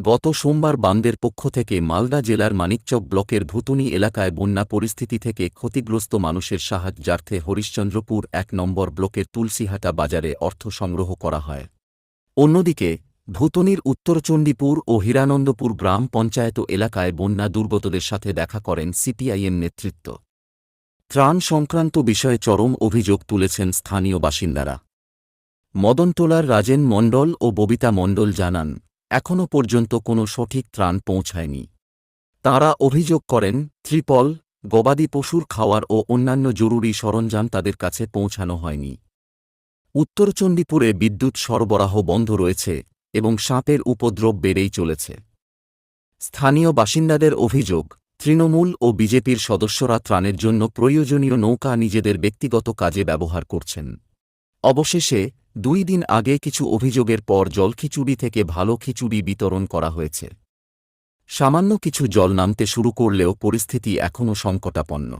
গত সোমবার বান্দের পক্ষ থেকে মালদা জেলার মানিকচক ব্লকের ভুতুনি এলাকায় বন্যা পরিস্থিতি থেকে ক্ষতিগ্রস্ত মানুষের সাহায্যার্থে হরিশ্চন্দ্রপুর এক নম্বর ব্লকের তুলসীহাটা বাজারে অর্থ সংগ্রহ করা হয়। অন্যদিকে ভুতনির উত্তরচণ্ডীপুর ও হীরানন্দপুর গ্রাম পঞ্চায়েত এলাকায় বন্যা দুর্গতদের সাথে দেখা করেন সিপিআইএম নেতৃত্ব। ত্রাণ সংক্রান্ত বিষয়ে চরম অভিযোগ তুলেছেন স্থানীয় বাসিন্দারা। মদনটোলার রাজেন মণ্ডল ও ববিতা মণ্ডল জানান এখনও পর্যন্ত কোনো সঠিক ত্রাণ পৌঁছায়নি। তাঁরা অভিযোগ করেন, ত্রিপল, গবাদি পশুর খাওয়ার ও অন্যান্য জরুরি সরঞ্জাম তাদের কাছে পৌঁছানো হয়নি। উত্তরচণ্ডীপুরে বিদ্যুৎ সরবরাহ বন্ধ রয়েছে এবং সাপের উপদ্রব বেড়েই চলেছে। স্থানীয় বাসিন্দাদের অভিযোগ, তৃণমূল ও বিজেপির সদস্যরা ত্রাণের জন্য প্রয়োজনীয় নৌকা নিজেদের ব্যক্তিগত কাজে ব্যবহার করছেন। অবশেষে দুই দিন আগে কিছু অভিযোগের পর জলখিচুড়ি থেকে ভালো খিচুড়ি বিতরণ করা হয়েছে। সামান্য কিছু জল নামতে শুরু করলেও পরিস্থিতি এখনও সংকটাপন্ন।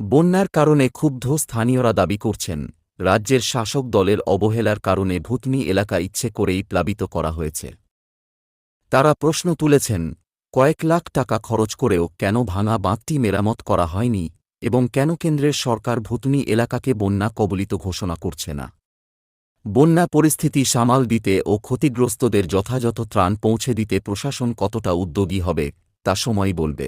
বন্যার কারণে ক্ষুব্ধ স্থানীয়রা দাবি করছেন, রাজ্যের শাসক দলের অবহেলার কারণে ভুতনি এলাকা ইচ্ছে করেই প্লাবিত করা হয়েছে। তারা প্রশ্ন তুলেছেন, কয়েক লাখ টাকা খরচ করেও কেন ভাঙা বাঁধটি মেরামত করা হয়নি এবং কেন কেন্দ্রের সরকার ভুতনি এলাকাকে বন্যা কবলিত ঘোষণা করছে না? বন্যা পরিস্থিতি সামাল দিতে ও ক্ষতিগ্রস্তদের যথাযথ ত্রাণ পৌঁছে দিতে প্রশাসন কতটা উদ্যোগী হবে, তা সময় বলবে।